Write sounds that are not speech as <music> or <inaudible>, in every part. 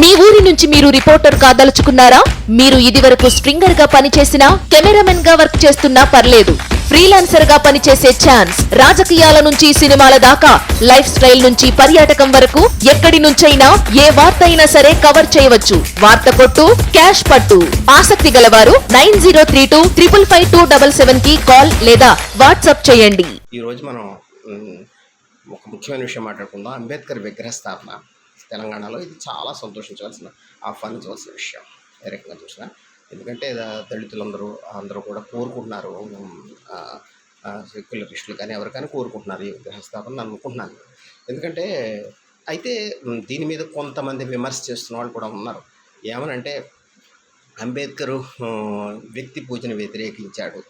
మీ ఊరి నుంచి మీరు రిపోర్టర్ కాదలుచుకున్నారా? మీరు ఇదివరకు స్ట్రింగర్గా పనిచేసినా కెమెరామెన్గా వర్క్ చేస్తున్నా పర్లేదు. ఫ్రీలాన్సర్గా పనిచేసే ఛాన్స్ రాజకీయాల నుంచి సినిమాల దాకా లైఫ్ స్టైల్ నుంచి పర్యాటకం వరకు ఎక్కడి నుంచైనా ఏ వార్త అయినా సరే కవర్ చేయవచ్చు. వార్త కొట్టు క్యాష్ పట్టు. ఆసక్తి గలవారు nine zero three two triple five two double సెవెన్కి కాల్ లేదా వాట్సాప్ చేయండి. ఈరోజు మనం ఒక ముఖ్యమైన విషయం మాట్లాడుకుందాం. అంబేద్కర్ విగ్రహ స్థాపన. తెలంగాణలో ఇది చాలా సంతోషించవలసిన ఆహ్వానించవలసిన విషయం. ఏ రకంగా చూసినా. ఎందుకంటే దళితులందరూ అందరూ కూడా కోరుకుంటున్నారు. మ్, సెక్యులరిస్టులు కానీ ఎవరికైనా కోరుకుంటున్నారు ఈ గ్రహస్థాపన అనుకుంటున్నాను ఎందుకంటే అయితే దీని మీద కొంతమంది విమర్శ చేస్తున్న వాళ్ళు కూడా ఉన్నారు. ఏమనంటే అంబేద్కర్ వ్యక్తి పూజను వ్యతిరేకించాడు.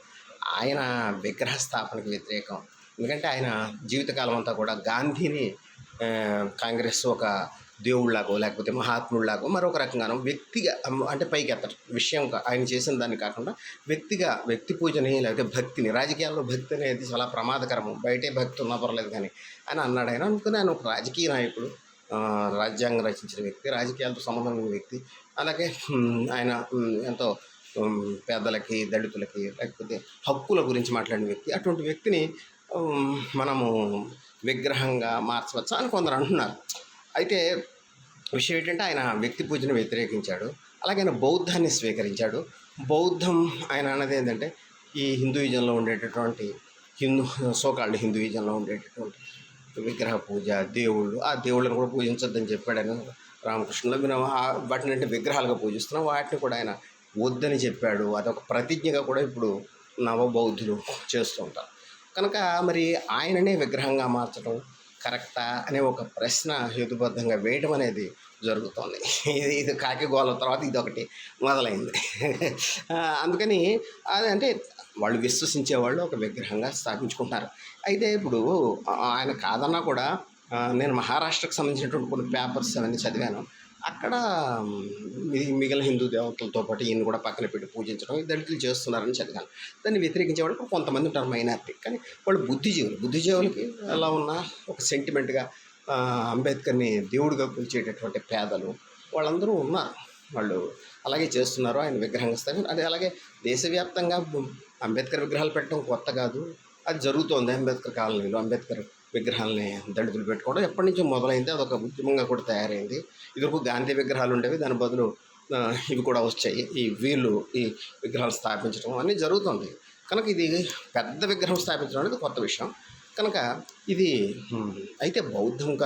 ఆయన విగ్రహ స్థాపనకు వ్యతిరేకం. ఎందుకంటే ఆయన జీవితకాలం అంతా కూడా గాంధీని కాంగ్రెస్ ఒక దేవుళ్ళలాగో లేకపోతే మహాత్ముడిలాగో మరొక రకంగానో వ్యక్తిగా అంటే పైకి ఎత్తడం విషయం కా- ఆయన చేసిన దాన్ని కాకుండా వ్యక్తిగా వ్యక్తి పూజని లేకపోతే భక్తిని రాజకీయాల్లో భక్తి అనేది చాలా ప్రమాదకరము. బయటే భక్తి ఉన్నా పర్లేదు కానీ అని అన్నాడు ఆయన. అనుకుని ఆయన ఒక రాజకీయ నాయకుడు రాజ్యాంగం రచించిన వ్యక్తి రాజకీయాలతో సంబంధం ఉన్న వ్యక్తి. అలాగే ఆయన ఎంతో పేదలకి దళితులకి లేకపోతే హక్కుల గురించి మాట్లాడిన వ్యక్తి. అటువంటి వ్యక్తిని మనము విగ్రహంగా మార్చవచ్చా అని కొందరు అంటున్నారు. అయితే విషయం ఏంటంటే ఆయన వ్యక్తి పూజను వ్యతిరేకించాడు. అలాగే ఆయన బౌద్ధాన్ని స్వీకరించాడు. బౌద్ధం ఆయన అన్నది ఏంటంటే ఈ హిందూయిజంలో ఉండేటటువంటి హిందూ సోకాళ్ళు హిందూయిజంలో ఉండేటటువంటి విగ్రహ పూజ దేవుళ్ళు ఆ దేవుళ్ళని కూడా పూజించొద్దని చెప్పాడని రామకృష్ణులో మనం వాటిని అంటే విగ్రహాలుగా పూజిస్తున్నాం. వాటిని కూడా ఆయన వద్దని చెప్పాడు. అదొక ప్రతిజ్ఞగా కూడా ఇప్పుడు నవబౌద్ధులు చేస్తూ ఉంటారు. కనుక మరి ఆయననే విగ్రహంగా మార్చడం కరెక్టా అనే ఒక ప్రశ్న హేతుబద్ధంగా వేయడం అనేది జరుగుతోంది. ఇది ఇది కాకి తర్వాత ఇది ఒకటి మొదలైంది అందుకని అది అంటే వాళ్ళు విశ్వసించే వాళ్ళు ఒక విగ్రహంగా స్థాపించుకుంటారు. అయితే ఇప్పుడు ఆయన కాదన్నా కూడా నేను మహారాష్ట్రకు సంబంధించినటువంటి కొన్ని పేపర్స్ అవన్నీ చదివాను. అక్కడ మిగిలిన హిందూ దేవతలతో పాటు ఈయన కూడా పక్కన పెట్టి పూజించడం దళితులు చేస్తున్నారని చదివాను దాన్ని వ్యతిరేకించే వాళ్ళు కొంతమంది ఉంటారు మైనారిటీ. కానీ వాళ్ళు బుద్ధిజీవులు. బుద్ధిజీవులకి ఎలా ఉన్నా ఒక సెంటిమెంట్గా అంబేద్కర్ని దేవుడిగా కొలిచేటటువంటి పేదలు వాళ్ళందరూ ఉన్నారు వాళ్ళు అలాగే చేస్తున్నారు ఆయన విగ్రహంగా స్థాయి అది అలాగే దేశవ్యాప్తంగా అంబేద్కర్ విగ్రహాలు పెట్టడం కొత్త కాదు. అది జరుగుతోంది అంబేద్కర్ కాలనీలో. అంబేద్కర్ విగ్రహాలని దళితులు పెట్టుకోవడం ఎప్పటి నుంచో మొదలైంది. అదొక ఉద్యమంగా కూడా తయారైంది. ఇదివరకు గాంధీ విగ్రహాలు ఉండేవి. దాని బదులు ఇవి కూడా వచ్చాయి. ఈ వీళ్ళు ఈ విగ్రహాలు స్థాపించడం అన్నీ జరుగుతుంది. కనుక ఇది పెద్ద విగ్రహం స్థాపించడం అనేది కొత్త విషయం. కనుక ఇది అయితే బౌద్ధం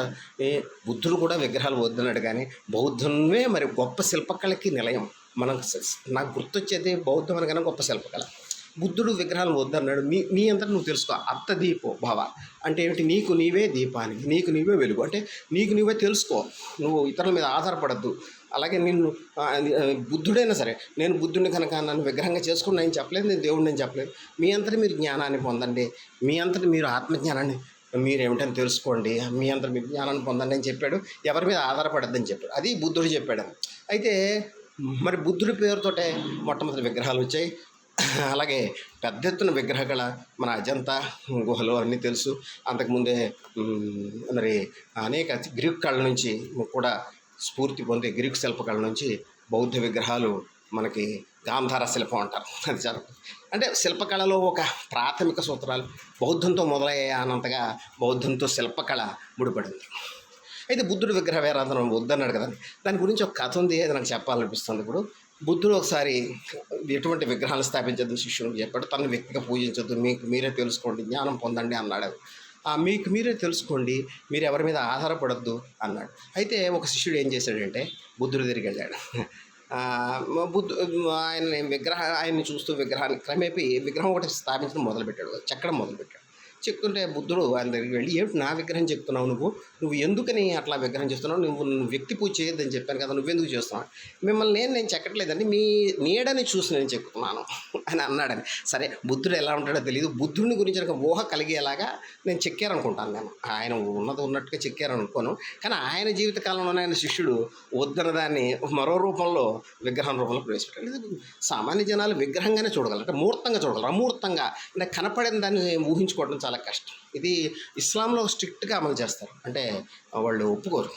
బుద్ధుడు కూడా విగ్రహాలు వద్దన్నాడు కానీ బౌద్ధమే మరి గొప్ప శిల్పకళకి నిలయం. మనం నాకు గుర్తొచ్చేది బౌద్ధం అనగానే గొప్ప శిల్పకళ. బుద్ధుడు విగ్రహాలు వద్దన్నాడు. నీ నీ అంతా నువ్వు తెలుసుకో. అత్త దీపో భవ. అంటే ఏమిటి? నీకు నీవే దీపానికి నీకు నీవే వెలుగు. అంటే నీకు నీవే తెలుసుకో. నువ్వు ఇతరుల మీద ఆధారపడద్దు. అలాగే నిన్ను బుద్ధుడైనా సరే నేను బుద్ధుడిని కనుక నన్ను విగ్రహంగా చేసుకుని నేను చెప్పలేదు నేను దేవుడిని నేను చెప్పలేదు. మీ అంతటి మీరు జ్ఞానాన్ని పొందండి. మీ అంతటి మీరు ఆత్మజ్ఞానాన్ని మీరు ఏమిటని తెలుసుకోండి. మీ అంతటి మీ జ్ఞానాన్ని పొందండి అని చెప్పాడు. ఎవరి మీద ఆధారపడద్దని చెప్పాడు. అది బుద్ధుడు చెప్పాడు. అయితే మరి బుద్ధుడి పేరుతోటే మొట్టమొదటి విగ్రహాలు వచ్చాయి. అలాగే పెద్ద ఎత్తున విగ్రహకళ మన అజంతా గుహలు అన్నీ తెలుసు. అంతకుముందే మరి అనేక గ్రీక్ కళ నుంచి కూడా స్ఫూర్తి పొందే గ్రీకు శిల్పకళ నుంచి బౌద్ధ విగ్రహాలు మనకి గాంధార శిల్పం అంటారు. అది చాలా అంటే శిల్పకళలో ఒక ప్రాథమిక సూత్రాలు బౌద్ధంతో మొదలయ్యానంతగా బౌద్ధంతో శిల్పకళ ముడిపడింది. అయితే బుద్ధుడు విగ్రహ వేరాధన వద్దన్నాడు కదా దాని గురించి ఒక కథ ఉంది అది నాకు చెప్పాలనిపిస్తుంది ఇప్పుడు. బుద్ధుడు ఒకసారి ఎటువంటి విగ్రహాలు స్థాపించద్దు శిష్యుడు చెప్పాడు తను వ్యక్తిగా పూజించద్దు మీకు మీరే తెలుసుకోండి జ్ఞానం పొందండి అన్నాడు. మీకు మీరే తెలుసుకోండి మీరు ఎవరి మీద ఆధారపడద్దు అన్నాడు. అయితే ఒక శిష్యుడు ఏం చేశాడంటే బుద్ధుడు తిరిగి వెళ్ళాడు. బుద్ధు ఆయన విగ్రహ ఆయన్ని చూస్తూ విగ్రహాన్ని క్రమేపీ విగ్రహం ఒకటి స్థాపించడం మొదలుపెట్టాడు. చెక్కడం మొదలుపెట్టాడు. చెక్కుంటే బుద్ధుడు ఆయన దగ్గరికి వెళ్ళి ఏమిటి నా విగ్రహం చెప్తున్నావు నువ్వు? నువ్వు ఎందుకని అట్లా విగ్రహం చేస్తున్నావు నువ్వు నువ్వు వ్యక్తి పూజ చేయొద్దని చెప్పాను కదా నువ్వెందుకు చేస్తున్నావు? మిమ్మల్ని నేను నేను చెక్కట్లేదండి మీ నీడని చూసి నేను చెక్కుతున్నాను <laughs> అని అన్నాడని. సరే బుద్ధుడు ఎలా ఉంటాడో తెలియదు బుద్ధుడిని గురించి ఒక ఊహ కలిగేలాగా నేను చెక్కారనుకుంటాను నేను. ఆయన ఉన్నది ఉన్నట్టుగా చెక్కారనుకోను. కానీ ఆయన జీవితకాలంలోనే ఆయన శిష్యుడు వద్దన దాన్ని మరో రూపంలో విగ్రహం రూపంలో ప్రవేశపెట్టాడు. ఇది సామాన్య జనాలు విగ్రహంగానే చూడగలరు అంటే మూర్తంగా చూడగలరు అమూర్తంగా. అంటే కనపడిన దాన్ని ఊహించుకోవడం చాలా చాలా కష్టం. ఇది ఇస్లాంలో స్ట్రిక్ట్గా అమలు చేస్తారు. అంటే వాళ్ళు ఒప్పుకోరు.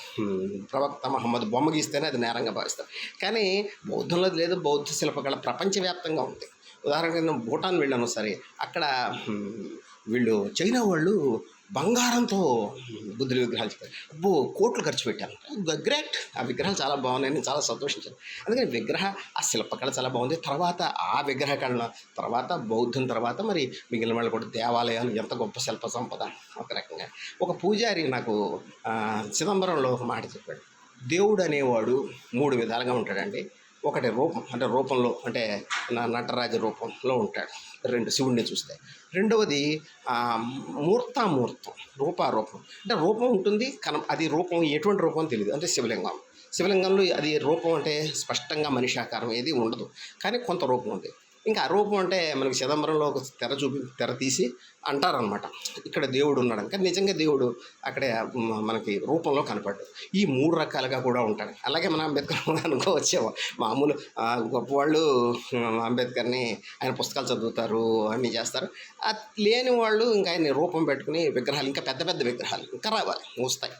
ప్రవక్త మహమ్మద్ బొమ్మ గీస్తేనే అది నేరంగా భావిస్తారు. కానీ బౌద్ధంలో లేదు. బౌద్ధ శిల్పకళ ప్రపంచవ్యాప్తంగా ఉంది. ఉదాహరణకు నేను భూటాన్ వెళ్ళాను సరే అక్కడ వీళ్ళు చైనా వాళ్ళు బంగారంతో బుద్ధుడి విగ్రహాలు చెప్పారు. అబ్బో కోట్లు ఖర్చు పెట్టాను గ్రేట్. ఆ విగ్రహాలు చాలా బాగున్నాయి. నేను చాలా సంతోషించాను. అందుకని విగ్రహ ఆ శిల్పకళ చాలా బాగుంది. తర్వాత ఆ విగ్రహ కళ తర్వాత బౌద్ధం తర్వాత మరి మిగిలిన వాళ్ళు కూడా దేవాలయాలు ఎంత గొప్ప శిల్ప సంపద. ఒక రకంగా. ఒక పూజారి నాకు చిదంబరంలో ఒక మాట చెప్పాడు. దేవుడు అనేవాడు మూడు విధాలుగా ఉంటాడండి. ఒకటి రూపం అంటే రూపంలో అంటే నా నటరాజ రూపంలో ఉంటాడు. రెండు శివుడిని చూస్తే. రెండవది మూర్తామూర్తం రూపారూపం. అంటే రూపం ఉంటుంది కన అది రూపం ఎటువంటి రూపం తెలియదు. అంటే శివలింగం. శివలింగంలో అది రూపం అంటే స్పష్టంగా మనిషి ఆకారం ఏది ఉండదు. కానీ కొంత రూపం ఉంది. ఇంకా ఆ రూపం అంటే మనకి చిదంబరంలో ఒక తెర చూపి తెర తీసి అంటారనమాట ఇక్కడ దేవుడు ఉన్నాడు కానీ నిజంగా దేవుడు అక్కడే మనకి రూపంలో కనపడ్డు ఈ మూడు రకాలుగా కూడా ఉంటాడు. అలాగే మన అంబేద్కర్ అనుకో అనుకోవచ్చేమో. మామూలు గొప్ప గొప్పవాళ్ళు అంబేద్కర్ని ఆయన పుస్తకాలు చదువుతారు అన్నీ చేస్తారు. లేని వాళ్ళు ఇంకా ఆయన రూపం పెట్టుకుని విగ్రహాలు ఇంకా పెద్ద పెద్ద విగ్రహాలు ఇంకా రావాలి వస్తాయి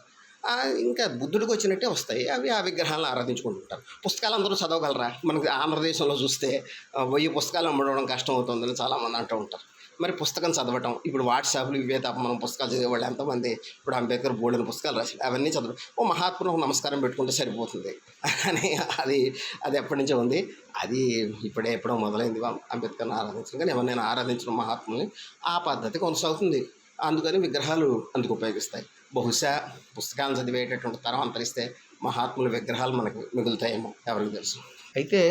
ఇంకా బుద్ధుడికి వచ్చినట్టే వస్తాయి. అవి ఆ విగ్రహాలను ఆరాధించుకుంటుంటారు పుస్తకాలు అందరూ చదవగలరా? మనకి ఆంధ్రదేశంలో చూస్తే వెయ్యి పుస్తకాలు అమ్మడం కష్టం అవుతుందని చాలామంది అంటూ ఉంటారు. మరి పుస్తకం చదవటం ఇప్పుడు వాట్సాప్లు ఇవే తప్ప మనం పుస్తకాలు చదివేవాళ్ళు ఎంతమంది? ఇప్పుడు అంబేద్కర్ బోల్డెన్ పుస్తకాలు రాసి అవన్నీ చదవడం. ఓ మహాత్ములకు నమస్కారం పెట్టుకుంటే సరిపోతుంది. అని అది అది ఎప్పటి నుంచో ఉంది. అది ఇప్పుడే ఎప్పుడో మొదలైంది. అంబేద్కర్ని ఆరాధించడం. కానీ ఎవరినైనా ఆరాధించిన మహాత్ముని ఆ పద్ధతి కొనసాగుతుంది. అందుకని విగ్రహాలు అందుకు ఉపయోగిస్తాయి. బహుశా పుస్తకాలను చదివేటటువంటి తరం అంతరిస్తే మహాత్ముల విగ్రహాలు మనకు మిగులుతాయేమో ఎవరికి తెలుసు. అయితే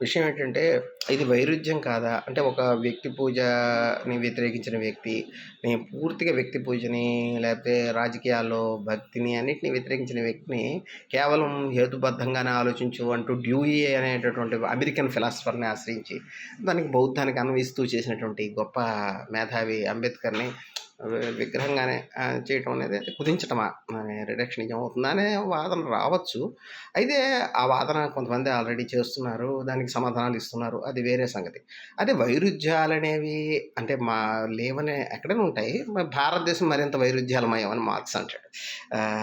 విషయం ఏంటంటే ఇది వైరుధ్యం కాదా? అంటే ఒక వ్యక్తి పూజని వ్యతిరేకించిన వ్యక్తి నేను పూర్తిగా వ్యక్తి పూజని లేకపోతే రాజకీయాల్లో భక్తిని అన్నిటిని వ్యతిరేకించిన వ్యక్తిని కేవలం హేతుబద్ధంగానే ఆలోచించు అంటూ డ్యూఈ అనేటటువంటి అమెరికన్ ఫిలాసఫర్ని ఆశ్రయించి దానికి బౌద్ధానికి అన్వయిస్తూ చేసినటువంటి గొప్ప మేధావి అంబేద్కర్ని విగ్రహంగానే చేయటం అనేది కుదించటమా? రిడక్షనిజం అవుతుందా అనే వాదన రావచ్చు. అయితే ఆ వాదన కొంతమంది ఆల్రెడీ చేస్తున్నారు దానికి సమాధానాలు ఇస్తున్నారు. అది వేరే సంగతి. అదే వైరుధ్యాలు అనేవి అంటే మా లేవనే ఎక్కడైనా ఉంటాయి. మరి భారతదేశం మరింత వైరుధ్యాలమయం అని మార్క్స్ అంటాడు.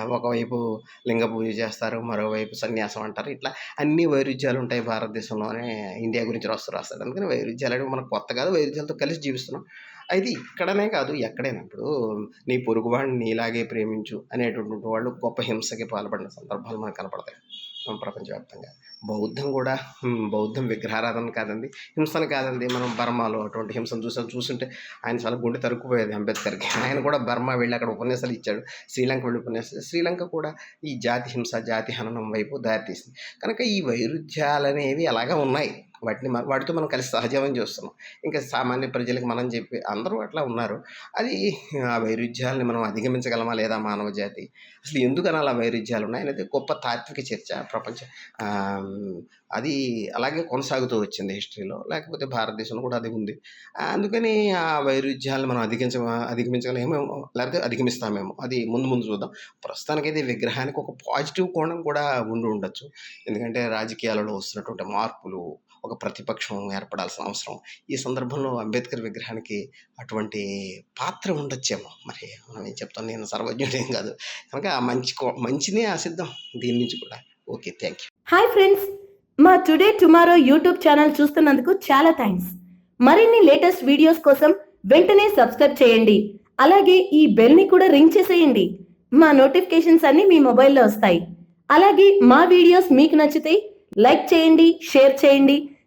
ఒకవైపు లింగ పూజ చేస్తారు మరోవైపు సన్యాసం అంటారు. ఇట్లా అన్ని వైరుధ్యాలు ఉంటాయి భారతదేశంలోనే. ఇండియా గురించి రాస్తూ రాస్తాడు. అందుకని వైరుధ్యాలు అనేవి మనకు కొత్త కాదు. వైరుధ్యాలతో కలిసి జీవిస్తున్నాం. అయితే ఇక్కడనే కాదు ఎక్కడైనా ఇప్పుడు నీ పొరుగువాడిని నీలాగే ప్రేమించు అనేటటువంటి వాళ్ళు గొప్ప హింసకి పాల్పడిన సందర్భాలు మనకు కనపడతాయి. ప్రపంచవ్యాప్తంగా. బౌద్ధం కూడా బౌద్ధం విగ్రహారాధన కాదండి హింసను కాదండి. మనం బర్మాలో అటువంటి హింసను చూసాం చూస్తుంటే ఆయన చాలా గుండె తరుక్కుపోయేది అంబేద్కర్కి. ఆయన కూడా బర్మా వెళ్ళి అక్కడ ఉపన్యాసాలు ఇచ్చాడు శ్రీలంక వెళ్ళి ఉపన్యాసాలు. శ్రీలంక కూడా ఈ జాతి హింస జాతి హననం వైపు దారితీసింది కనుక ఈ వైరుధ్యాలు అనేవి అలాగా ఉన్నాయి. వాటిని మన- వాటితో మనం కలిసి సహజీవనం చేస్తున్నాం. ఇంకా సామాన్య ప్రజలకు మనం చెప్పి అందరూ అట్లా ఉన్నారు. అది ఆ వైరుధ్యాలని మనం అధిగమించగలమా లేదా మానవ జాతి? అసలు ఎందుకు అలా వైరుధ్యాలు ఉన్నాయి? అనేది గొప్ప తాత్విక చర్చ ప్రపంచ అది అలాగే కొనసాగుతూ వచ్చింది హిస్టరీలో. లేకపోతే భారతదేశంలో కూడా అది ఉంది. అందుకని ఆ వైరుధ్యాలను మనం అధిగమించ అధిగమించగలేమో లేకపోతే అధిగమిస్తామేమో అది ముందు ముందు చూద్దాం. ప్రస్తుతానికైతే విగ్రహానికి ఒక పాజిటివ్ కోణం కూడా ఉండి ఉండొచ్చు. ఎందుకంటే రాజకీయాలలో వస్తున్నటువంటి మార్పులు ఒక ప్రతిపక్షం ఏర్పడాల్సిన అవసరం. ఈ సందర్భంలో అంబేద్కర్ విగ్రహానికి అటువంటి పాత్ర ఉండొచ్చేమో. మరి మనం ఏం చెప్తాం? నేను సర్వజ్ఞుడేం కాదు. కనుక మంచి కో- మంచినే ఆశిద్దాం దీని నుంచి కూడా. Okay thank you. Hi friends! మా టుడే టుమారో యూట్యూబ్ ఛానల్ చూస్తున్నందుకు చాలా థ్యాంక్స్ మరిన్ని లేటెస్ట్ వీడియోస్ కోసం వెంటనే సబ్స్క్రైబ్ చేయండి. అలాగే ఈ బెల్ని కూడా రింగ్ చేసేయండి. మా నోటిఫికేషన్స్ అన్ని మీ మొబైల్లో వస్తాయి. అలాగే మా వీడియోస్ మీకు నచ్చితే లైక్ చేయండి షేర్ చేయండి.